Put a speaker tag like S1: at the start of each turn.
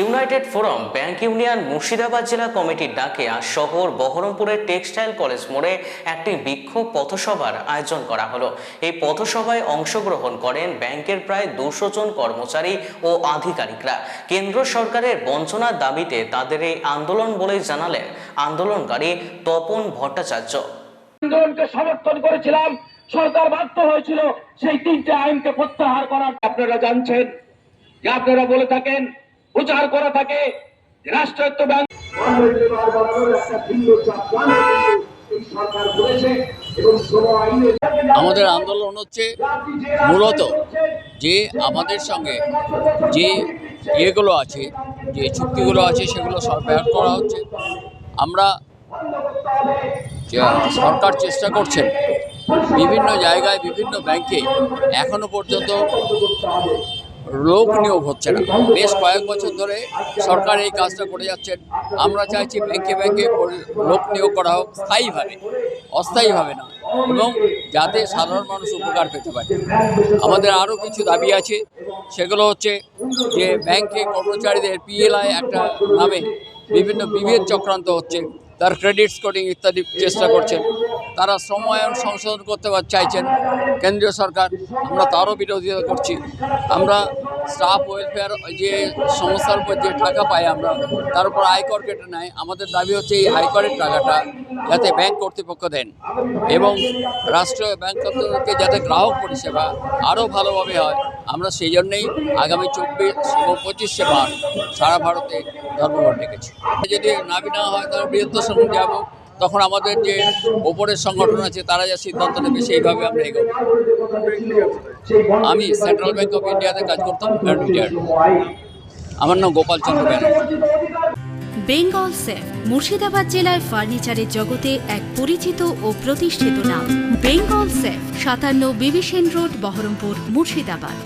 S1: United forum, bank union, Murshidabad জেলা কমিটির ডাকে আজ শহর বহরমপুরের টেক্সটাইল কলেজ মোড়ে একটি বিক্ষোভ পথসভার আয়োজন করা হলো। এই পথসভায় অংশগ্রহণ করেন ব্যাংকের প্রায় দুশো জন কর্মচারী ও আধিকারিকরা। কেন্দ্র সরকারের বঞ্চনার দাবিতে তাদের এই আন্দোলন বলেই জানালেন আন্দোলনকারী তপন ভট্টাচার্য।
S2: আন্দোলনকে সমর্থন করেছিলাম, সরকার বাধ্য হয়েছিল সেই তিনটে আইনকে প্রত্যাহার করার। আপনারা জানছেন, আপনারা বলে থাকেন প্রচার করা থাকে রাষ্ট্রায়ত্ত ব্যাংক।
S3: আমাদের আন্দোলন হচ্ছে মূলত যে আমাদের সঙ্গে যে ইয়েগুলো আছে, যে চুক্তিগুলো আছে, সেগুলো ব্যাহত করা হচ্ছে। আমরা সরকার চেষ্টা করছেন, বিভিন্ন জায়গায় বিভিন্ন ব্যাংকে এখনও পর্যন্ত লোক নিয়োগ হচ্ছে না। বেশ কয়েক বছর ধরে সরকার এই কাজটা করে যাচ্ছেন। আমরা চাইছি ব্যাংকে ব্যাংকে লোক নিয়োগ করা হোক, স্থায়ীভাবে, অস্থায়ীভাবে না, এবং যাতে সাধারণ মানুষ উপকার পেতে পারে। আমাদের আরও কিছু দাবি আছে, সেগুলো হচ্ছে যে ব্যাংকে কর্মচারীদের পিএলআই একটা নামে বিভিন্ন বিভেদ চক্রান্ত হচ্ছে, তার ক্রেডিট স্কোরিং ইত্যাদি চেষ্টা করছেন। তারা শ্রম আইন সংশোধন করতে চাইছেন কেন্দ্রীয় সরকার, আমরা তারও বিরোধিতা করছি। আমরা স্টাফ ওয়েলফেয়ার যে সংস্থার উপর যে টাকা পাই আমরা, তার উপর আয়কর কেটে নেয়। আমাদের দাবি হচ্ছে এই আয়করের টাকাটা যাতে ব্যাংক কর্তৃপক্ষ দেন এবং রাষ্ট্রীয় ব্যাংক কর্তৃপক্ষকে যাতে গ্রাহক পরিষেবা আরও ভালোভাবে হয়। আমরা সেই জন্যেই আগামী চব্বিশ ও পঁচিশে মার্চ সারা ভারতে ধর্মঘট ডেকেছি। যদি নাবি না হয়, তাহলে বৃহত্তর সঙ্গে যাব। তখন আমাদের যে ওপরের সংগঠন আছে, তারা যা সিদ্ধান্ত নেবে, সেইভাবে আমরা এগোবো। আমি সেন্ট্রাল ব্যাংক অফ ইন্ডিয়াতে কাজ করতাম আমার নাম গোপাল চন্দ্র ব্যানার্জি।
S4: বেঙ্গল সেফ, মুর্শিদাবাদ জেলায় ফার্নিচারের জগতে এক পরিচিত ও প্রতিষ্ঠিত নাম। বেঙ্গল সেফ, সাতান্ন বিবিসেন রোড, বহরমপুর, মুর্শিদাবাদ।